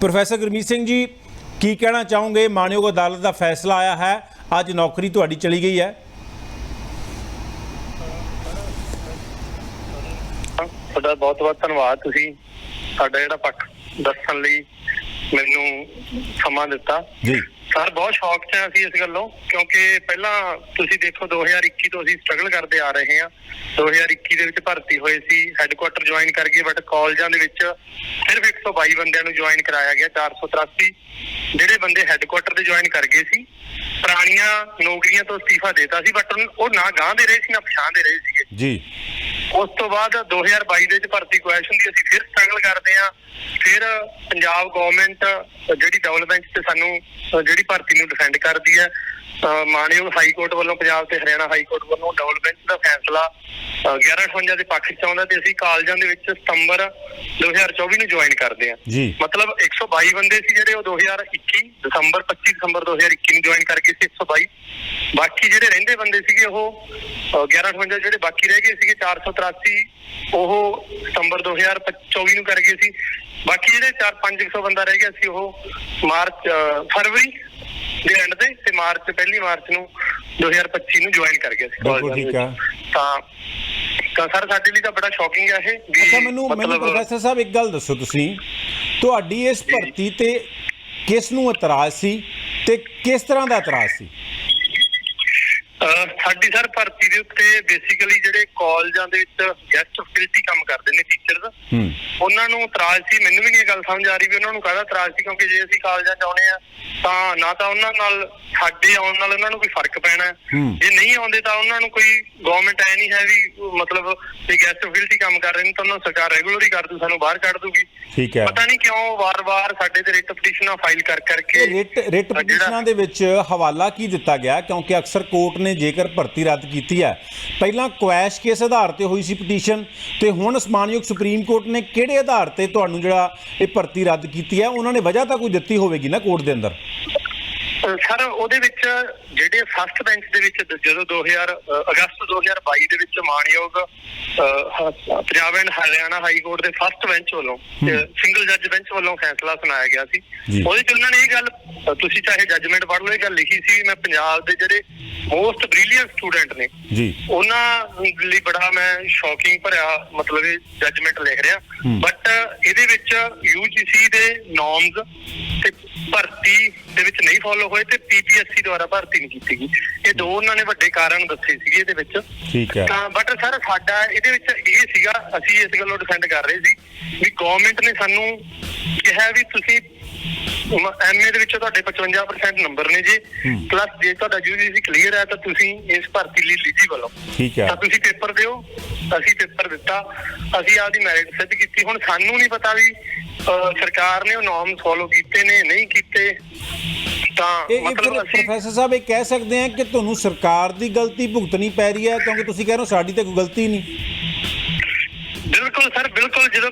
Professor Gurmeet Singh ji, ਕੀ ਕਹਿਣਾ ਚਾਹੋਗੇ? ਮਾਨਯੋਗ ਅਦਾਲਤ ਦਾ ਫੈਸਲਾ ਆਇਆ ਹੈ। ਅੱਜ ਨੌਕਰੀ ਤੁਹਾਡੀ ਚਲੀ ਗਈ ਹੈ। ਤੁਹਾਡਾ ਬਹੁਤ ਬਹੁਤ ਧੰਨਵਾਦ। ਤੁਸੀਂ ਸਾਡਾ ਜਿਹੜਾ ਪੱਖ ਦੱਸਣ ਲਈ ਮੈਨੂੰ ਸਮਾਂ ਦਿੱਤਾ। ਜੀ। ਸਰ ਬਹੁਤ ਸ਼ੌਕ ਚ ਹਾਂ ਅਸੀਂ ਇਸ ਗੱਲੋਂ ਕਿਉਂਕਿ ਪਹਿਲਾਂ ਤੁਸੀਂ ਦੇਖੋ 2021 ਤੋਂ ਅਸੀਂ ਸਟਰਗਲ ਕਰਦੇ ਆ ਰਹੇ ਹਾਂ। 2021 ਦੇ ਵਿੱਚ ਭਰਤੀ ਹੋਏ ਸੀ ਹੈੱਡਕੁਆਟਰ ਜੁਆਇਨ ਕਰ ਗਏ ਬਟ ਕਾਲਜਾਂ ਦੇ ਵਿੱਚ ਸਿਰਫ 122 ਬੰਦਿਆਂ ਨੂੰ ਜੁਆਇਨ ਕਰਾਇਆ ਗਿਆ 483 ਜਿਹੜੇ ਬੰਦੇ ਹੈੱਡਕੁਆਟਰ ਤੇ ਜੁਆਇਨ ਕਰ ਗਏ ਸੀ ਪੁਰਾਣੀਆਂ ਨੌਕਰੀਆਂ ਤੋਂ ਅਸਤੀਫਾ ਦੇਤਾ ਸੀ ਬਟ ਉਹ ਨਾ ਗਾਂ ਦੇ ਰਹੇ ਸੀ ਨਾ ਪਛਾਣ ਦੇ ਰਹੇ ਸੀਗੇ। ਜੀ। ਉਸ ਤੋਂ ਬਾਅਦ 2022 ਦੇ ਵਿੱਚ ਭਰਤੀ ਕੁਐਸਚਨ ਦੀ ਅਸੀਂ ਫਿਰ ਸਟਰਗਲ ਫਿਰ ਪੰਜਾਬ ਗਵਰਨਮੈਂਟ ਜਿਹੜੀ ਡਿਵੈਲਪਮੈਂਟ ਤੇ ਸਾਨੂੰ ਜਿਹੜੀ ਭਰਤੀ ਨੂੰ ਡਿਫੈਂਡ ਕਰਦੀ ਹੈ ਮਾਨਯੋਗ ਹਾਈ ਕੋਰਟ ਵੱਲੋਂ ਪੰਜਾਬ ਤੇ ਹਰਿਆਣਾ ਹਾਈ ਕੋਰਟ ਵੱਲੋਂ ਡਿਵੈਲਪਮੈਂਟ ਦਾ ਫੈਸਲਾ ਅ, 1158 ਦੇ ਪੱਖ ਚ ਆਉਂਦਾ ਤੇ ਅਸੀਂ ਕਾਲਜਾਂ ਦੇ ਵਿੱਚ ਸਤੰਬਰ 2024 ਨੂੰ ਜੁਆਇਨ ਕਰਦੇ ਹਾਂ। ਮਤਲਬ 122 ਬੰਦੇ ਸੀ ਜਿਹੜੇ ਉਹ 2021 ਦਸੰਬਰ 25 ਦਸੰਬਰ 2021 ਨੂੰ ਜੁਆਇਨ ਕਰਕੇ ਸੀ 122 ਬਾਕੀ ਜਿਹੜੇ ਰਹਿੰਦੇ ਬੰਦੇ ਸੀਗੇ ਉਹ ਅਹ, 1158 ਜਿਹੜੇ ਬਾਕੀ ਰਹਿ ਗਏ ਸੀਗੇ 483 ਉਹ ਸਤੰਬਰ 2024 ਨੂੰ ਕਰ ਗਏ ਸੀ। ਬਾਕੀ ਜਿਹੜੇ 4-500 ਬੰਦਾ ਰਹਿ ਗਿਆ ਸੀ ਉਹ ਮਾਰਚ ਫਰਵਰੀ ਦੇ ਐਂਡ ਤੇ ਤੇ ਮਾਰਚ ਪਹਿਲੀ ਮਾਰਚ ਨੂੰ 2025 ਨੂੰ ਜੁਆਇਨ ਕਰ ਗਿਆ ਸੀ। ਬਿਲਕੁਲ ਠੀਕ ਆ। ਤਾਂ ਤਾਂ ਸਰ ਸਾਡੇ ਲਈ ਤਾਂ ਬੜਾ ਸ਼ੌਕਿੰਗ ਆ ਇਹ ਵੀ ਅੱਛਾ ਮੈਨੂੰ ਮੈਨੂੰ ਪ੍ਰੋਫੈਸਰ ਸਾਹਿਬ ਇੱਕ ਗੱਲ ਦੱਸੋ ਤੁਸੀਂ। ਤੁਹਾਡੀ ਇਸ ਭਰਤੀ ਤੇ ਕਿਸ ਨੂੰ ਇਤਰਾਜ਼ ਸੀ ਤੇ ਕਿਸ ਤਰ੍ਹਾਂ ਦਾ ਇਤਰਾਜ਼ ਸੀ? ਸਾਡੀ ਸਰ ਭਰਤੀ ਦੇ ਉੱਤੇ ਬੇਸਿਕਲੀ ਜਿਹੜੇ ਕਾਲਜਾਂ ਦੇ ਵਿੱਚ ਗੈਸਟ ਫੈਸਿਲਿਟੀ ਕੰਮ ਕਰਦੇ ਨੇ ਟੀਚਰਸ ਉਹਨਾਂ ਨੂੰ ਇਤਰਾਜ਼ ਸੀ ਮੈਨੂੰ ਵੀ ਨਹੀਂ ਗੱਲ ਸਮਝ ਆ ਰਹੀ ਵੀ ਉਹਨਾਂ ਨੂੰ ਕਾਹਦਾ ਇਤਰਾਜ਼ ਸੀ ਕਿਉਂਕਿ ਜੇ ਅਸੀਂ ਕਾਲਜਾਂ ਚ ਆਉਣੇ ਆ ਤਾਂ ਨਾ ਤਾਂ ਉਹਨਾਂ ਨਾਲ ਸਾਡੇ ਆਉਣ ਨਾਲ ਉਹਨਾਂ ਨੂੰ ਕੋਈ ਫ਼ਰਕ ਪੈਣਾ। ਜੇ ਨਹੀਂ ਆਉਂਦੇ ਤਾਂ ਉਹਨਾਂ ਨੂੰ ਕੋਈ ਗਵਰਨਮੈਂਟ ਐ ਨਹੀਂ ਹੈ ਵੀ ਮਤਲਬ ਵੀ ਗੈਸਟ ਫੈਸਿਲਿਟੀ ਕੰਮ ਕਰ ਰਹੇ ਨੇ ਤਾਂ ਉਹਨਾਂ ਨੂੰ ਸਰਕਾਰ ਰੈਗੂਲਰ ਹੀ ਕਰ ਦੂ ਸਾਨੂੰ ਬਾਹਰ ਕੱਢ ਦੂਗੀ। ਠੀਕ ਹੈ। ਪਤਾ ਨਹੀਂ ਕਿਉਂ ਵਾਰ-ਵਾਰ ਸਾਡੇ ਤੇ ਰਿਟ ਪਟੀਸ਼ਨਾਂ ਫਾਈਲ ਕਰ ਕਰਕੇ ਰਿਟ ਰਿਟ ਪਟੀਸ਼ਨਾਂ ਦੇ ਵਿੱਚ ਹਵਾਲਾ ਕੀ ਦਿੱਤਾ ਗਿਆ? ਕਿਉਂਕਿ ਅਕਸਰ ਕੋਰਟ ਨੇ ਜੇਕਰ ਭਰਤੀ ਰੱਦ ਕੀਤੀ ਹੈ। ਪਹਿਲਾਂ ਕੁਐਸ਼ ਕੇਸ ਆਧਾਰ ਤੇ ਹੋਈ ਸੀ ਪਟੀਸ਼ਨ ਤੇ ਹੁਣ ਸਮਾਨਯੋਗ ਸੁਪਰੀਮ ਕੋਰਟ ਨੇ ਕਿਹੜੇ ਆਧਾਰ ਤੇ ਤੁਹਾਨੂੰ ਜਿਹੜਾ ਇਹ ਭਰਤੀ ਰੱਦ ਕੀਤੀ ਹੈ, ਉਹਨਾਂ ਨੇ ਵਜ੍ਹਾ ਤਾਂ ਕੋਈ ਦਿੱਤੀ ਹੋਵੇਗੀ ਨਾ ਕੋਰਟ ਦੇ ਅੰਦਰ? ਸਰ ਉਹਦੇ ਵਿੱਚ ਜਿਹੜੇ ਫਸਟ ਬੈਂਚ ਦੇ ਵਿੱਚ ਜਦੋਂ 2000 ਅਹ ਅਗਸਤ 2022 ਦੇ ਵਿੱਚ ਮਾਨਯੋਗ Punjab and Haryana high court ਦੇ ਫਸਟ ਬੈਂਚ ਵੱਲੋਂ ਸਿੰਗਲ ਜੱਜ ਬੈਂਚ ਵੱਲੋਂ ਫੈਸਲਾ ਸੁਣਾਇਆ ਗਿਆ ਸੀ। ਉਹਦੇ ਚ ਉਹਨਾਂ ਨੇ ਇਹ ਗੱਲ ਤੁਸੀਂ ਚਾਹੇ ਜੱਜਮੈਂਟ ਪੜ੍ਹ ਲਓ ਇਹ ਗੱਲ ਲਿਖੀ ਸੀ ਮੈਂ ਪੰਜਾਬ ਦੇ ਜਿਹੜੇ ਮੋਸਟ ਬ੍ਰਿਲੀਅੰਟ ਸਟੂਡੈਂਟ ਨੇ ਜੀ ਉਹਨਾਂ ਲਈ ਬੜਾ ਮੈਂ ਸ਼ੌਕਿੰਗ ਭਰਿਆ ਮਤਲਬ ਇਹ ਜੱਜਮੈਂਟ ਲਿਖ ਰਿਹਾ। ਬਟ ਇਹਦੇ ਵਿੱਚ ਯੂਜੀਸੀ ਦੇ ਨੋਰਮਸ ਤੇ ਭਰਤੀ ਦੇ ਵਿੱਚ ਨਹੀਂ ਫੋਲੋ ਹੋਏ ਤੇ ਪੀਪੀਐਸਸੀ ਦੁਆਰਾ ਭਰਤੀ ਨਹੀਂ ਕੀਤੀ ਗਈ। ਇਹ ਦੋ ਉਹਨਾਂ ਨੇ ਵੱਡੇ ਕਾਰਨ ਦੱਸੇ ਸੀਗੇ ਇਹਦੇ ਵਿੱਚ। ਠੀਕ ਹੈ। ਤਾਂ ਬਟ ਸਰ ਸਾਡਾ ਇਹਦੇ ਵਿੱਚ ਇਹ ਸੀਗਾ ਅਸੀਂ ਇਸ ਗੱਲੋਂ ਡਿਫੈਂਡ ਕਰ ਰਹੇ ਸੀ ਵੀ ਗਵਰਨਮੈਂਟ ਨੇ ਸਾਨੂੰ ਕਿਹਾ ਵੀ ਤੁਸੀਂ ਐਮਏ ਦੇ ਵਿੱਚ ਤੁਹਾਡੇ 55% ਨੰਬਰ ਨੇ ਜੀ। ਹੂੰ। ਪਲੱਸ ਜੇ ਤੁਹਾਡਾ ਯੂਜੀਸੀ ਕਲੀਅਰ ਹੈ ਤਾਂ ਤੁਸੀਂ ਇਸ ਭਰਤੀ ਲਈ ਐਲੀਜੀਬਲ ਹੋ ਠੀਕ ਹੈ। ਤਾਂ ਤੁਸੀਂ ਪੇਪਰ ਦਿਓ। ਅਸੀਂ ਪੇਪਰ ਦਿੱਤਾ। ਅਸੀਂ ਆਪਦੀ ਮੈਰਿਟ ਸਿੱਧ ਕੀਤੀ। ਹੁਣ ਸਾਨੂੰ ਨਹੀਂ ਪਤਾ ਵੀ ਸਰਕਾਰ ਨੇ ਉਹ ਨੋਰਮਸ ਫੋਲੋ ਕੀਤੇ ਨੇ ਨਹੀਂ ਕੀਤੇ। ਤਾਂ ਮਤਲਬ ਅਸੀਂ ਪ੍ਰੋਫੈਸਰ ਸਾਹਿਬ ਇਹ ਕਹਿ ਸਕਦੇ ਆ ਕਿ ਤੁਹਾਨੂੰ ਸਰਕਾਰ ਦੀ ਗਲਤੀ ਭੁਗਤਣੀ ਪੈ ਰਹੀ ਹੈ ਕਿਉਂਕਿ ਤੁਸੀਂ ਕਹਿ ਰਹੇ ਹੋ ਸਾਡੀ ਤਾਂ ਕੋਈ ਗਲਤੀ ਨਹੀਂ। ਬਿਲਕੁਲ ਸਰ ਬਿਲਕੁਲ ਜਦੋਂ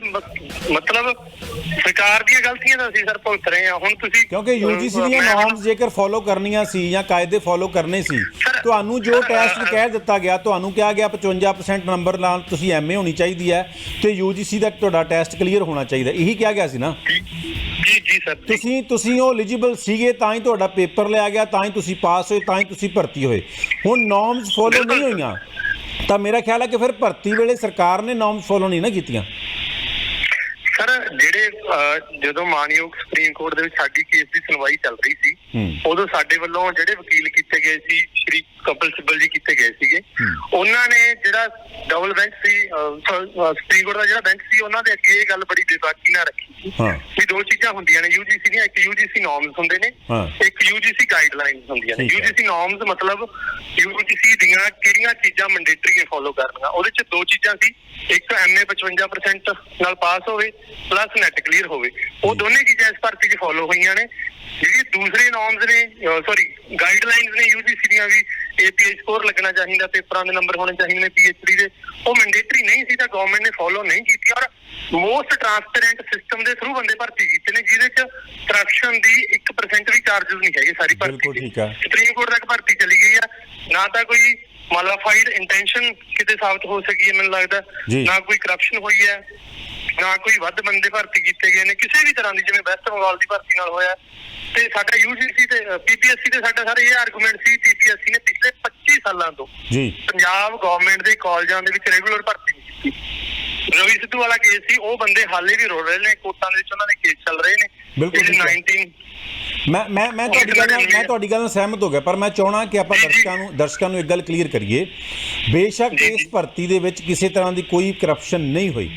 ਮਤਲਬ ਸਰਕਾਰ ਦੀਆਂ ਗਲਤੀਆਂ ਤਾਂ ਅਸੀਂ ਸਰ ਭੁਗਤ ਰਹੇ ਹਾਂ। ਹੁਣ ਤੁਸੀਂ ਕਿਉਂਕਿ ਯੂਜੀਸੀ ਦੀਆਂ ਨੋਰਮਸ ਜੇਕਰ ਫੋਲੋ ਕਰਨੀਆਂ ਸੀ ਜਾਂ ਕਾਇਦੇ ਫੋਲੋ ਕਰਨੇ ਸੀ ਤੁਹਾਨੂੰ ਜੋ ਟੈਸਟ ਕਹਿ ਦਿੱਤਾ ਗਿਆ ਤੁਹਾਨੂੰ ਕਿਹਾ ਗਿਆ 55% ਨੰਬਰ ਨਾਲ ਤੁਸੀਂ ਐਮਏ ਹੋਣੀ ਚਾਹੀਦੀ ਹੈ ਤੇ ਯੂਜੀਸੀ ਦਾ ਤੁਹਾਡਾ ਟੈਸਟ ਕਲੀਅਰ ਹੋਣਾ ਚਾਹੀਦਾ। ਇਹੀ ਕਿਹਾ ਗਿਆ ਸੀ ਨਾ? ਜੀ ਜੀ ਸਰ। ਤੁਸੀਂ ਤੁਸੀਂ ਉਹ ਐਲੀਜੀਬਲ ਸੀਗੇ ਤਾਂ ਹੀ ਤੁਹਾਡਾ ਪੇਪਰ ਲਿਆ ਗਿਆ ਤਾਂ ਹੀ ਤੁਸੀਂ ਪਾਸ ਹੋਏ ਤਾਂ ਹੀ ਤੁਸੀਂ ਭਰਤੀ ਹੋਏ। ਹੁਣ ਨੋਰਮਸ ਫੋਲੋ ਨਹੀਂ ਹੋਈਆਂ। ਤਾਂ ਮੇਰਾ ਖਿਆਲ ਹੈ ਕਿ ਫਿਰ ਭਰਤੀ ਵੇਲੇ ਸਰਕਾਰ ਨੇ ਨੋਰਮਸ ਫੋਲੋ ਨਹੀਂ ਨਾ ਕੀਤੀਆਂ ਸਰ ਜਿਹੜੇ ਜਦੋਂ ਮਾਨਯੋਗ ਸੁਪਰੀਮ ਕੋਰਟ ਦੇ ਵਿੱਚ ਸਾਡੀ ਕੇਸ ਦੀ ਸੁਣਵਾਈ ਚੱਲ ਰਹੀ ਸੀ। ਉਦੋਂ ਸਾਡੇ ਵੱਲੋਂ ਜਿਹੜੇ ਵਕੀਲ ਕੀਤੇ ਗਏ ਸੀ ਸ਼੍ਰੀ ਕਪਿਲ ਸਿੱਬਲ ਜੀ ਕੀਤੇ ਗਏ ਸੀਗੇ। ਉਹਨਾਂ ਨੇ ਜਿਹੜਾ ਡਬਲ ਬੈਂਚ ਸੀ ਅਹ, ਸ- ਅਹ, ਸੁਪਰੀਮ ਕੋਰਟ ਦਾ ਜਿਹੜਾ ਬੈਂਚ ਸੀ ਉਹਨਾਂ ਦੇ ਅੱਗੇ ਇਹ ਗੱਲ ਬੜੀ ਬੇਬਾਕੀ ਨਾਲ ਰੱਖੀ ਸੀ ਵੀ ਦੋ ਚੀਜ਼ਾਂ ਹੁੰਦੀਆਂ ਨੇ ਯੂਜੀਸੀ ਦੀਆਂ ਇੱਕ ਯੂਜੀਸੀ ਨਾਰਮਸ ਹੁੰਦੇ ਨੇ। ਇੱਕ ਯੂਜੀਸੀ ਗਾਈਡਲਾਈਨਸ ਹੁੰਦੀਆਂ ਨੇ। ਯੂਜੀਸੀ ਨਾਰਮਸ ਮਤਲਬ ਯੂਜੀਸੀ ਦੀਆਂ ਕਿਹੜੀਆਂ ਚੀਜ਼ਾਂ ਮੈਂਡੇਟਰੀ ਹੈ ਫੋਲੋ ਕਰਨੀਆਂ ਉਹਦੇ ਚ ਦੋ ਚੀਜ਼ਾਂ ਸੀ ਇੱਕ ਐਮਏ 55% ਨਾਲ ਪਾਸ ਹੋਵੇ ਪਲੱਸ ਨੈਟ ਕਲੀਅਰ ਹੋਵੇ ਉਹ ਦੋਨੇ ਚੀਜ਼ਾਂ ਇਸ ਭਰਤੀ 'ਚ ਫੋਲੋ ਹੋਈਆਂ ਨੇ ਜਿਹੜੀ ਦੂਸਰੇ ਨਾਰਮਸ ਨੇ ਸੌਰੀ ਗਾਈਡਲਾਈਨਸ ਨੇ ਯੂਜੀਸੀ ਦੀਆਂ ਵੀ ਏਪੀਆਈ ਸਕੋਰ ਲੱਗਣਾ ਚਾਹੀਦਾ ਪੇਪਰਾਂ ਦੇ ਨੰਬਰ ਹੋਣੇ ਚਾਹੀਦੇ ਨੇ ਪੀਐਚਡੀ ਦੇ ਉਹ ਮੈਂਡੇਟਰੀ ਨਹੀਂ ਸੀ ਤਾਂ ਗਵਰਨਮੈਂਟ ਨੇ ਫੋਲੋ ਨਹੀਂ ਕੀਤੀ ਔਰ ਮੋਸਟ ਟ੍ਰਾਂਸਪੇਰੈਂਟ ਸਿਸਟਮ ਦੇ ਥਰੂ ਬੰਦੇ ਭਰਤੀ ਕੀਤੇ ਨੇ ਜਿਹਦੇ ਚ ਕਰਪਸ਼ਨ ਦੀ 1% ਵੀ ਚਾਰजेस ਨਹੀਂ ਹੈਗੇ ਸਾਰੀ ਭਰਤੀ ਬਿਲਕੁਲ। ਠੀਕ ਆ। ਸੁਪਰੀਮ ਕੋਰਟ ਤੱਕ ਭਰਤੀ ਚਲੀ ਗਈ ਆ ਨਾ ਤਾਂ ਕੋਈ ਮਾਲਾਫਾਈਡ ਇੰਟੈਂਸ਼ਨ ਕਿਤੇ ਸਾਬਤ ਹੋ ਸਕੀ ਹੈ ਮੈਨੂੰ ਲੱਗਦਾ। ਨਾ ਕੋਈ ਕਰਪਸ਼ਨ ਹੋਈ ਹੈ ਨਾ ਕੋਈ ਵੱਧ ਬੰਦੇ ਭਰਤੀ ਕੀਤੇ ਗਏ ਨੇ ਕਿਸੇ ਵੀ ਤਰ੍ਹਾਂ ਦੀ ਜਿਵੇਂ ਵੈਸਟ ਬੰਗਾਲ ਦੀ ਭਰਤੀ ਨਾਲ ਹੋਇਆ। ਤੇ ਸਾਡਾ ਯੂਜੀਸੀ ਤੇ ਪੀਪੀਐਸਸੀ ਤੇ ਸਾਡਾ ਸਾਰੇ ਇਹ ਆਰਗੂਮੈਂਟ ਸੀ ਪੀਪੀਐਸਸੀ ਨੇ ਪਿਛਲੇ 25 ਸਾਲਾਂ ਤੋਂ ਜੀ। ਪੰਜਾਬ ਗਵਰਨਮੈਂਟ ਦੇ ਕਾਲਜਾਂ ਦੇ ਵਿੱਚ ਰੈਗੂਲਰ ਭਰਤੀ ਨਹੀਂ ਕੀਤੀ। ਰਵੀ ਸਿੱਧੂ ਵਾਲਾ ਕੇਸ ਸੀ ਉਹ ਬੰਦੇ ਹਾਲੇ ਵੀ ਰੋ ਰਹੇ ਨੇ ਕੋਰਟਾਂ ਦੇ ਵਿੱਚ ਉਹਨਾਂ ਦੇ ਕੇਸ ਚੱਲ ਰਹੇ ਨੇ ਬਿਲਕੁਲ ਇਹਦੇ ਠੀਕ ਹੈ। 19 ਮੈਂ ਮੈਂ ਮੈਂ ਤੁਹਾਡੀ ਗੱਲ ਨਾਲ ਮੈਂ ਤੁਹਾਡੀ ਗੱਲ ਨਾਲ ਸਹਿਮਤ ਹੋ ਗਿਆ ਪਰ ਮੈਂ ਚਾਹਣਾ ਕਿ ਆਪਾਂ। ਦਰਸ਼ਕਾਂ ਨੂੰ ਦਰਸ਼ਕਾਂ ਨੂੰ ਇੱਕ ਗੱਲ ਕਲੀਅਰ ਕਰੀਏ ਬੇਸ਼ੱਕ ਇਸ। ਭਰਤੀ ਦੇ ਵਿੱਚ ਕਿਸੇ ਤਰ੍ਹਾਂ ਦੀ ਕੋਈ ਕਰਪਸ਼ਨ ਨਹੀਂ ਹੋਈ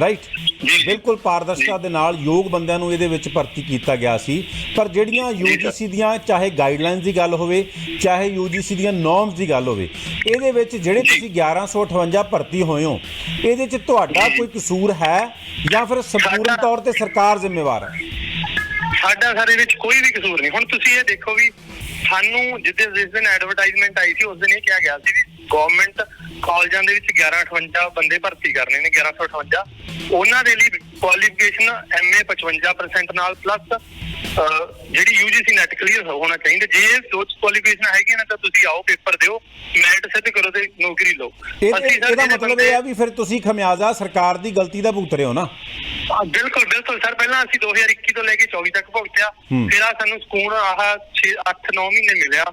ਰਾਈਟ। ਬਿਲਕੁਲ ਪਾਰਦਰਸ਼ਤਾ ਦੇ ਨਾਲ ਯੋਗ ਬੰਦਿਆਂ ਨੂੰ ਇਹਦੇ ਵਿੱਚ ਭਰਤੀ ਕੀਤਾ ਗਿਆ ਸੀ। ਪਰ ਜਿਹੜੀਆਂ। ਯੂਜੀਸੀ ਦੀਆਂ ਚਾਹੇ ਗਾਈਡਲਾਈਨਸ ਦੀ ਗੱਲ ਹੋਵੇ ਚਾਹੇ ਯੂਜੀਸੀ ਦੀਆਂ ਨੋਰਮਸ ਦੀ ਗੱਲ ਹੋਵੇ ਇਹਦੇ ਵਿੱਚ ਜਿਹੜੇ ਤੁਸੀਂ 1158 ਭਰਤੀ ਹੋਏ ਹੋ ਇਹਦੇ 'ਚ ਤੁਹਾਡਾ ਕੋਈ ਕਸੂਰ ਹੈ ਜਾਂ ਫਿਰ ਸੰਪੂਰਨ ਤੌਰ ਤੇ ਸਰਕਾਰ ਜ਼ਿੰਮੇਵਾਰ ਹੈ? ਸਾਡਾ ਸਾਰੇ ਵਿੱਚ ਕੋਈ ਵੀ ਕਸੂਰ ਨਹੀਂ। ਹੁਣ ਤੁਸੀਂ ਇਹ ਦੇਖੋ ਵੀ ਸਾਨੂੰ ਜਿੱਦੇ ਜਿਸ ਦਿਨ ਐਡਵਰਟਾਈਜ਼ਮੈਂਟ ਆਈ ਸੀ ਉਸ ਦਿਨ ਇਹ ਕਿਹਾ ਗਿਆ ਸੀ ਵੀ ਗਵਰਨਮੈਂਟ ਕਾਲਜਾਂ ਦੇ ਵਿੱਚ 1158 ਬੰਦੇ ਭਰਤੀ ਕਰਨੇ ਨੇ 1158 ਉਹਨਾਂ ਦੇ ਲਈ ਕੁਆਲੀਫਿਕੇਸ਼ਨ ਐਮਏ 55% ਨਾਲ ਪਲੱਸ ਜਿਹੜੀ ਯੂਜੀਸੀ ਨੈਟ ਕਲੀਅਰ ਹੋਣਾ ਚਾਹੀਦਾ। ਜੇ ਦੋ ਕੁਆਲੀਫਿਕੇਸ਼ਨ ਹੈਗੀਆਂ ਨੇ ਤਾਂ ਤੁਸੀਂ ਆਓ ਪੇਪਰ ਦਿਓ ਮੈਰਿਟ ਸਿੱਧ ਕਰੋ ਤੇ ਨੌਕਰੀ ਲਓ। ਇਹਦੇ- ਮਤਲਬ ਇਹ ਆ ਵੀ ਫਿਰ ਤੁਸੀਂ ਖਮਿਆਜ਼ਾ ਸਰਕਾਰ ਦੀ ਗਲਤੀ ਦਾ ਭੁਗਤ ਰਹੇ ਹੋ ਨਾ। ਬਿਲਕੁਲ ਬਿਲਕੁਲ ਸਰ ਪਹਿਲਾਂ ਅਸੀਂ 2021 ਤੋਂ ਲੈ ਕੇ 24 ਤੱਕ ਭੁਗਤਿਆ। ਹੂੰ। ਫਿਰ ਆ ਸਾਨੂੰ ਸਕੂਨ ਆਹ 6 8 9 ਮਹੀਨੇ ਮਿਲਿਆ।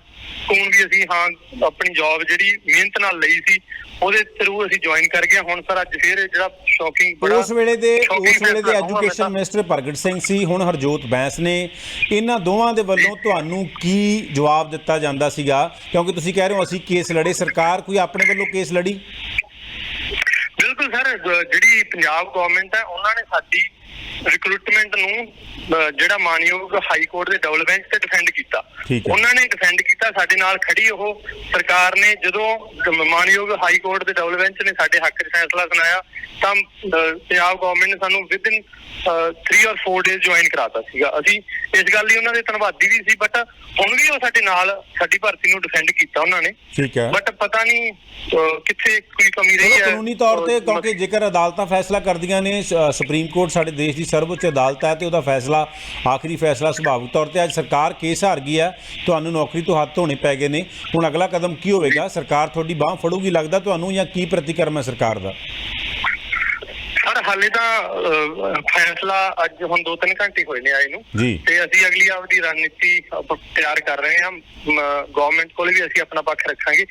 ਸਕੂਨ ਵੀ ਅਸੀਂ ਹਾਂ ਆਪਣੀ ਜੌਬ ਜਿਹੜੀ ਮਿਹਨਤ ਨਾਲ ਲਈ ਸੀ ਉਹਦੇ ਥਰੂ ਅਸੀਂ ਜੁਆਇਨ ਕਰ ਗਏ। ਹੁਣ ਸਰ ਅੱਜ ਫਿਰ ਇਹ ਜਿਹੜਾ ਸ਼ੌਕਿੰਗ ਬੜਾ ਉਸ ਵੇਲੇ ਦੇ shocking ਉਸ ਵੇਲੇ ਦੇ ਐਜੂਕੇਸ਼ਨ ਮੈਂ ਮਿਨਿਸਟਰ ਪ੍ਰਗਟ ਸਿੰਘ ਸੀ ਹੁਣ ਹਰਜੋਤ ਬੈਂਸ ਨੇ। ਇਹਨਾਂ ਦੋਵਾਂ ਦੇ ਵੱਲੋਂ ਤੁਹਾਨੂੰ ਕੀ ਜਵਾਬ ਦਿੱਤਾ ਜਾਂਦਾ ਸੀਗਾ? ਕਿਉਂਕਿ ਤੁਸੀਂ ਕਹਿ ਰਹੇ ਹੋ ਅਸੀਂ ਕੇਸ ਲੜੇ ਸਰਕਾਰ ਕੋਈ ਆਪਣੇ ਵੱਲੋਂ ਕੇਸ ਲੜੀ? ਜਿਹੜੀ ਪੰਜਾਬ ਗਵਰਨਮੈਂਟ ਹੈ ਉਹਨਾਂ ਨੇ ਸਾਡੀ ਰਿਕਰੂਟਮੈਂਟ ਨੂੰ ਜਿਹੜਾ ਮਾਨਯੋਗ ਹਾਈ ਕੋਰਟ ਦੇ ਡਬਲ ਬੈਂਚ ਤੇ ਡਿਫੈਂਡ ਕੀਤਾ। ਠੀਕ ਹੈ। ਉਹਨਾਂ ਨੇ ਡਿਫੈਂਡ ਕੀਤਾ ਸਾਡੇ ਨਾਲ ਖੜੀ ਉਹ ਸਰਕਾਰ ਨੇ ਜਦੋਂ ਮਾਨਯੋਗ ਹਾਈ ਕੋਰਟ ਦੇ ਡਬਲ ਬੈਂਚ ਨੇ ਸਾਡੇ ਹੱਕ 'ਚ ਫੈਸਲਾ ਸੁਣਾਇਆ ਤਾਂ ਪੰਜਾਬ ਗਵਰਨਮੈਂਟ ਨੇ ਸਾਨੂੰ ਵਿਦਿਨ 3 ਔਰ 4 ਡੇਜ਼ ਜੁਆਇਨ ਕਰਾਤਾ ਸੀਗਾ। ਅਸੀਂ ਇਸ ਗੱਲ ਲਈ ਉਹਨਾਂ ਦੇ ਧੰਨਵਾਦੀ ਵੀ ਸੀ ਬਟ ਹੁਣ ਵੀ ਉਹ ਸਾਡੇ ਨਾਲ ਸਾਡੀ ਭਰਤੀ ਨੂੰ ਡਿਫੈਂਡ ਕੀਤਾ ਉਹਨਾਂ ਨੇ। ਠੀਕ ਹੈ। ਬਟ ਪਤਾ ਨਹੀਂ ਅ, ਕਿੱਥੇ ਕੋਈ ਕਮੀ ਰਹੀ ਚਲੋ ਹੈ। ਕਾਨੂੰਨੀ ਤੌਰ ਤੇ ਕਿਉਂਕਿ ਜੇਕਰ ਅਦਾਲਤਾਂ ਫੈਸਲਾ ਕਰਦੀਆਂ ਨੇ ਸ- ਸੁਪਰੀਮ ਕੋਰਟ ਸਾਡੇ ਦੇਸ਼ ਦੀ ਸਰਵਉੱਚ ਅਦਾਲਤ ਹੈ ਤੇ ਉਹਦਾ ਫੈਸਲਾ ਆਖਰੀ ਫੈਸਲਾ ਸੁਭਾਵਿਕ ਤੌਰ ਤੇ ਅੱਜ ਸਰਕਾਰ ਕੇਸ ਹਾਰ ਗਈ ਹੈ ਤੁਹਾਨੂੰ ਨੌਕਰੀ ਤੋਂ ਹੱਥ ਧੋਣੇ ਪੈ ਗਏ ਨੇ। ਹੁਣ ਅਗਲਾ ਕਦਮ ਕੀ ਹੋਵੇਗਾ? ਸਰਕਾਰ ਤੁਹਾਡੀ ਬਾਹ ਫੜੂਗੀ ਲੱਗਦਾ ਤੁਹਾਨੂੰ ਜਾਂ ਕੀ ਪ੍ਰਤੀਕਰਮ ਹੈ ਸਰਕਾਰ ਦਾ? ਸਰ ਹਾਲੇ ਤਾਂ ਫੈਸਲਾ ਅੱਜ ਹੁਣ 2-3 ਘੰਟੇ ਹੋਏ ਨੇ ਆਏ ਨੂੰ। ਤੇ ਅਸੀਂ ਅਗਲੀ ਆਪਦੀ ਰਣਨੀਤੀ ਤਿਆਰ ਕਰ ਰਹੇ ਹਾਂ। ਗਵਰਨਮੈਂਟ ਕੋਲ ਵੀ ਅਸੀਂ ਆਪਣਾ ਪੱਖ ਰੱਖਾਂਗੇ।